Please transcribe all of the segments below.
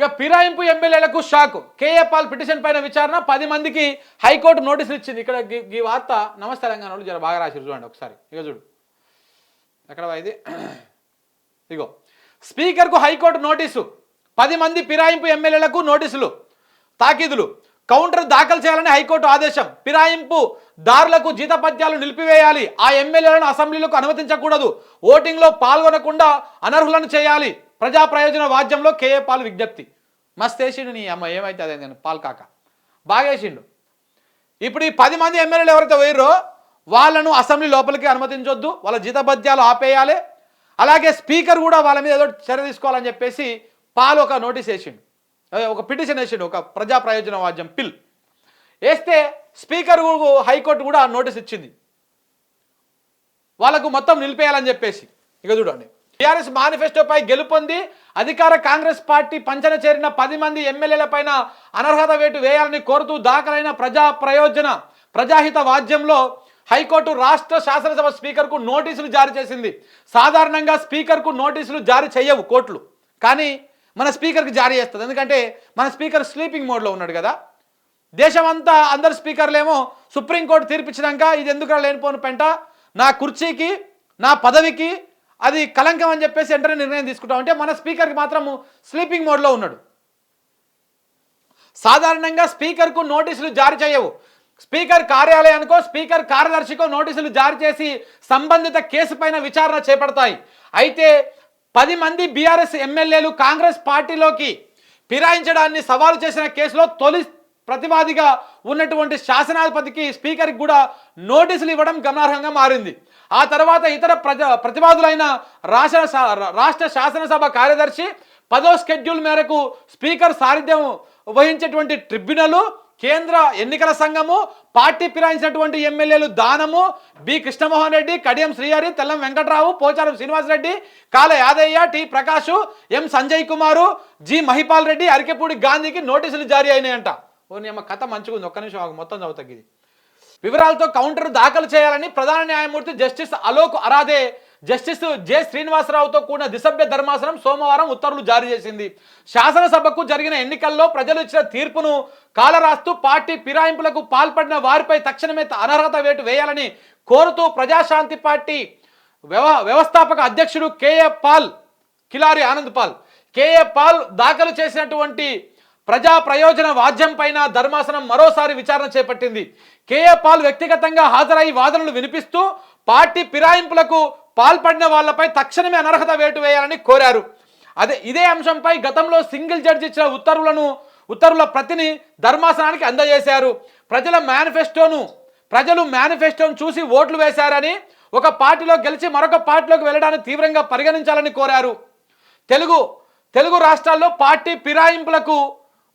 ఇక ఫిరాయింపు ఎమ్మెల్యేలకు shock. KA Paul petition పైన విచారణ. పది మందికి హైకోర్టు నోటీసులు ఇచ్చింది. ఇక్కడ ఈ వార్త నమస్తే తెలంగాణ వాళ్ళు జర బాగా రాసిరు చూడండి ఒకసారి. ఇక చూడు. ఎక్కడ ఇది? ఇగో. స్పీకర్కు హైకోర్టు నోటీసు. పది మంది ఫిరాయింపు ఎమ్మెల్యేలకు నోటీసులు తాకీదులు. కౌంటర్ దాఖలు చేయాలని హైకోర్టు ఆదేశం. ఫిరాయింపు దారులకు జీతపత్యాలు నిలిపివేయాలి. ఆ ఎమ్మెల్యేలను అసెంబ్లీలకు అనుమతించకూడదు. ఓటింగ్లో పాల్గొనకుండా అనర్హులను చేయాలి. ప్రజా ప్రయోజన వాద్యంలో కేఏ పాల్ విజ్ఞప్తి. మస్త్ వేసిండు నీ అమ్మ ఏమైతే అదే నేను పాల్ కాక. బాగా వేసిండు. ఇప్పుడు ఈ పది మంది ఎమ్మెల్యేలు ఎవరైతే పోయిర్రో వాళ్ళను అసెంబ్లీ లోపలికి అనుమతించొద్దు వాళ్ళ జీతభత్యాలు ఆపేయాలి. అలాగే స్పీకర్ కూడా వాళ్ళ మీద ఏదో చర్య తీసుకోవాలని చెప్పేసి పాలు ఒక నోటీస్ వేసిండు. అదే ఒక పిటిషన్ వేసిండు ఒక ప్రజా ప్రయోజన వాద్యం పిల్. వేస్తే స్పీకర్ హైకోర్టు కూడా నోటీస్ ఇచ్చింది. వాళ్ళకు మొత్తం నిలిపేయాలని చెప్పేసి. ఇక చూడండి. టీఆర్ఎస్ మేనిఫెస్టోపై గెలుపొంది అధికార కాంగ్రెస్ పార్టీ పంచన చేరిన పది మంది ఎమ్మెల్యేల పైన అనర్హత వేటు వేయాలని కోరుతూ దాఖలైన ప్రజా ప్రయోజన ప్రజాహిత వాద్యంలో హైకోర్టు రాష్ట్ర శాసనసభ స్పీకర్కు నోటీసులు జారీ చేసింది. సాధారణంగా స్పీకర్కు నోటీసులు జారీ చేయవు కోర్టులు. కానీ మన స్పీకర్కి జారీ చేస్తుంది. ఎందుకంటే మన స్పీకర్ స్లీపింగ్ మోడ్లో ఉన్నాడు కదా. దేశమంతా అందరు స్పీకర్లేమో సుప్రీంకోర్టు తీర్పిచ్చినాక ఇది ఎందుకు లేనిపోను పెంట? నా కుర్చీకి నా పదవికి అది కలంకం అని చెప్పేసి వెంటనే నిర్ణయం తీసుకుంటాం. అంటే మన స్పీకర్కి మాత్రం స్లీపింగ్ మోడ్లో ఉన్నాడు. సాధారణంగా స్పీకర్కు నోటీసులు జారీ చేయవు. స్పీకర్ కార్యాలయానికో స్పీకర్ కార్యదర్శికో నోటీసులు జారీ చేసి సంబంధిత కేసు పైన విచారణ చేపడతాయి. అయితే పది మంది బీఆర్ఎస్ ఎమ్మెల్యేలు కాంగ్రెస్ పార్టీలోకి ఫిరాయించడాన్ని సవాలు చేసిన కేసులో తొలి ప్రతివాదిగా ఉన్నటువంటి శాసనాధిపతికి స్పీకర్కి కూడా నోటీసులు ఇవ్వడం గమనార్హంగా మారింది. ఆ తర్వాత ఇతర ప్రజ ప్రతివాదులైన రాష్ట్ర రాష్ట్ర శాసనసభ కార్యదర్శి పదో స్కెడ్యూల్ మేరకు స్పీకర్ సారథ్యం వహించేటువంటి ట్రిబ్యునల్ కేంద్ర ఎన్నికల సంఘము పార్టీ ఫిరాయించినటువంటి ఎమ్మెల్యేలు దానము B. Krishnamohan Reddy Kadiyam Srihari Tellam Venkata Rao Pocharam Srinivasa Reddy Kala Yadaiah T. Prakash M. Sanjay Kumar G. Mahipal Reddy Arekapudi గాంధీకి నోటీసులు జారీ అయినాయంట. ఓ నీ అమ్మ కథ మంచిగా ఉంది ఒక్క నిమిషం ఆగు, మొత్తం చదువుతాకి ఇది వివరాలతో కౌంటర్ దాఖలు చేయాలని ప్రధాన న్యాయమూర్తి justice Alok Aradhe justice J శ్రీనివాసరావుతో కూడిన దిసభ్య ధర్మాసనం సోమవారం ఉత్తర్వులు జారీ చేసింది. శాసనసభకు జరిగిన ఎన్నికల్లో ప్రజలు ఇచ్చిన తీర్పును కాలరాస్తూ పార్టీ ఫిరాయింపులకు పాల్పడిన వారిపై తక్షణమే అనర్హత వేటు వేయాలని కోరుతూ ప్రజాశాంతి పార్టీ వ్యవ వ్యవస్థాపక అధ్యక్షుడు K A Paul Kilari Anand Paul K A Paul దాఖలు చేసినటువంటి ప్రజా ప్రయోజన వాద్యం పైన ధర్మాసనం మరోసారి విచారణ చేపట్టింది. కేఏ పాల్ వ్యక్తిగతంగా హాజరై వాదనలు వినిపిస్తూ పార్టీ ఫిరాయింపులకు పాల్పడిన వాళ్ళపై తక్షణమే అనర్హత వేటు వేయాలని కోరారు. అదే ఇదే అంశంపై గతంలో సింగిల్ జడ్జి ఇచ్చిన ఉత్తర్వులను ఉత్తర్వుల ప్రతిని ధర్మాసనానికి అందజేశారు. ప్రజల మేనిఫెస్టోను ప్రజలు మేనిఫెస్టోను చూసి ఓట్లు వేశారని ఒక పార్టీలో గెలిచి మరొక పార్టీలోకి వెళ్ళడానికి తీవ్రంగా పరిగణించాలని కోరారు. తెలుగు తెలుగు రాష్ట్రాల్లో పార్టీ ఫిరాయింపులకు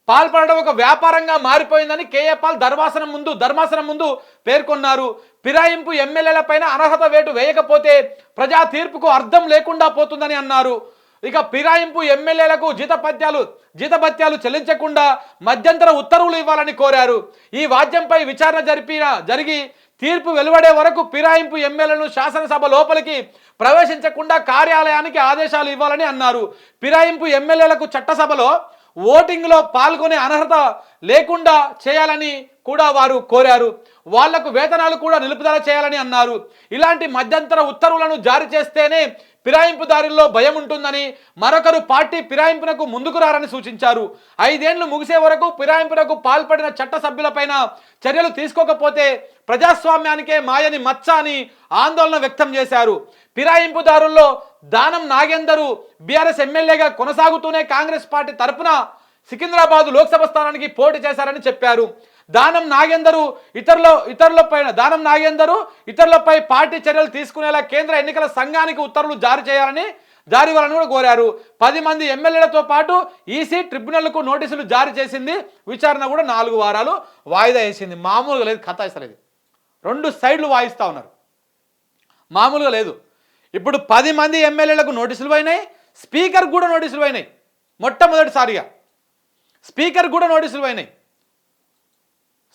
పాల్పడడం ఒక వ్యాపారంగా మారిపోయిందని కేఏ పాల్ ధర్మాసనం ముందు ధర్మాసనం ముందు పేర్కొన్నారు. ఫిరాయింపు ఎమ్మెల్యేలపైన అనర్హత వేటు వేయకపోతే ప్రజా తీర్పుకు అర్థం లేకుండా పోతుందని అన్నారు. ఇక ఫిరాయింపు ఎమ్మెల్యేలకు జీతపత్యాలు జీతభత్యాలు చెల్లించకుండా మధ్యంతర ఉత్తర్వులు ఇవ్వాలని కోరారు. ఈ వాద్యంపై విచారణ జరిపిన జరిగి తీర్పు వెలువడే వరకు ఫిరాయింపు ఎమ్మెల్యేలను శాసనసభ లోపలికి ప్రవేశించకుండా కార్యాలయానికి ఆదేశాలు ఇవ్వాలని అన్నారు. ఫిరాయింపు ఎమ్మెల్యేలకు చట్టసభలో ఓటింగ్లో పాల్గొనే అనర్హత లేకుండా చేయాలని కూడా వారు కోరారు. వాళ్ళకు వేతనాలు కూడా నిలుపుదల చేయాలని అన్నారు. ఇలాంటి మధ్యంతర ఉత్తర్వులను జారీ చేస్తేనే ఫిరాయింపుదారుల్లో భయం ఉంటుందని మరొకరు పార్టీ ఫిరాయింపునకు ముందుకు రారని సూచించారు. ఐదేళ్ళు ముగిసే వరకు ఫిరాయింపునకు పాల్పడిన చట్ట సభ్యులపైన చర్యలు తీసుకోకపోతే ప్రజాస్వామ్యానికే మాయని మచ్చ అని ఆందోళన వ్యక్తం చేశారు. ఫిరాయింపుదారుల్లో దానం నాగేందరు బీఆర్ఎస్ ఎమ్మెల్యేగా కొనసాగుతూనే కాంగ్రెస్ పార్టీ తరపున సికింద్రాబాద్ లోక్సభ స్థానానికి పోటీ చేశారని చెప్పారు. దానం నాగేందరు ఇతరుల ఇతరులపై దానం నాగేందరు ఇతరులపై పార్టీ చర్యలు తీసుకునేలా కేంద్ర ఎన్నికల సంఘానికి ఉత్తర్వులు జారీ చేయాలని జారీ కూడా కోరారు. పది మంది ఎమ్మెల్యేలతో పాటు ఈసీ ట్రిబ్యునల్కు నోటీసులు జారీ చేసింది. విచారణ కూడా నాలుగు వారాలు వాయిదా వేసింది. మామూలుగా లేదు కథ అసలు రెండు సైడ్లు వాయిస్తూ ఉన్నారు. మామూలుగా లేదు. ఇప్పుడు పది మంది ఎమ్మెల్యేలకు నోటీసులు పోయినాయి. స్పీకర్ కూడా నోటీసులు పోయినాయి. మొట్టమొదటిసారిగా. స్పీకర్ కూడా నోటీసులు పోయినాయి.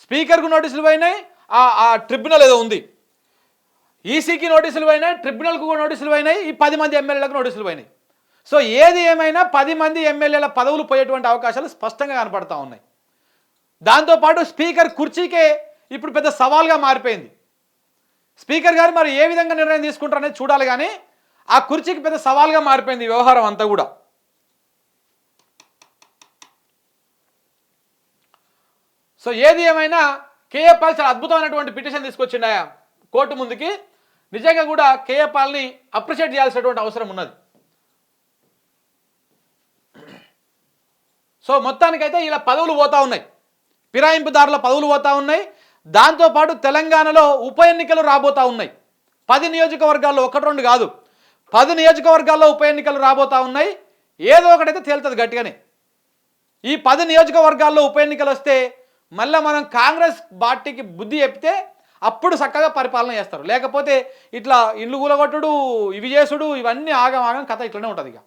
స్పీకర్కు నోటీసులు పోయినాయి ఆ ట్రిబ్యునల్ ఏదో ఉంది. ఈసీకి నోటీసులు పోయినాయి ట్రిబ్యునల్కు కూడా నోటీసులు పోయినాయి ఈ పది మంది ఎమ్మెల్యేలకు నోటీసులు పోయినాయి. సో ఏది ఏమైనా పది మంది ఎమ్మెల్యేల పదవులు పోయేటువంటి అవకాశాలు స్పష్టంగా కనపడతా ఉన్నాయి. దాంతోపాటు స్పీకర్ కుర్చీకే ఇప్పుడు పెద్ద సవాల్గా మారిపోయింది. స్పీకర్ గారు మరి ఏ విధంగా నిర్ణయం తీసుకుంటారనేది చూడాలి కానీ ఆ కుర్చీకి పెద్ద సవాల్గా మారిపోయింది వ్యవహారం అంతా కూడా. సో ఏది ఏమైనా కేఏ పాల్ చాలా అద్భుతమైనటువంటి పిటిషన్ తీసుకొచ్చిండు ఆయా కోర్టు ముందుకి. నిజంగా కూడా కేఏ పాల్ని అప్రిషియేట్ చేయాల్సినటువంటి అవసరం ఉన్నది. సో మొత్తానికైతే ఇలా పదవులు పోతా ఉన్నాయి. ఫిరాయింపుదారుల పదవులు పోతా ఉన్నాయి. దాంతోపాటు తెలంగాణలో ఉప ఎన్నికలు రాబోతా ఉన్నాయి. పది నియోజకవర్గాల్లో ఒకటి రెండు కాదు. పది నియోజకవర్గాల్లో ఉప ఎన్నికలు రాబోతా ఉన్నాయి. ఏదో ఒకటైతే తేలుతుంది గట్టిగానే. ఈ పది నియోజకవర్గాల్లో ఉప ఎన్నికలు వస్తే మళ్ళీ మనం కాంగ్రెస్ పార్టీకి బుద్ధి చెప్తే అప్పుడు చక్కగా పరిపాలన చేస్తారు. లేకపోతే ఇట్లా ఇల్లు కూలగొట్టుడు ఇవి చేసుడు ఇవన్నీ ఆగం ఆగం కథ ఇట్లనే ఉంటుంది ఇక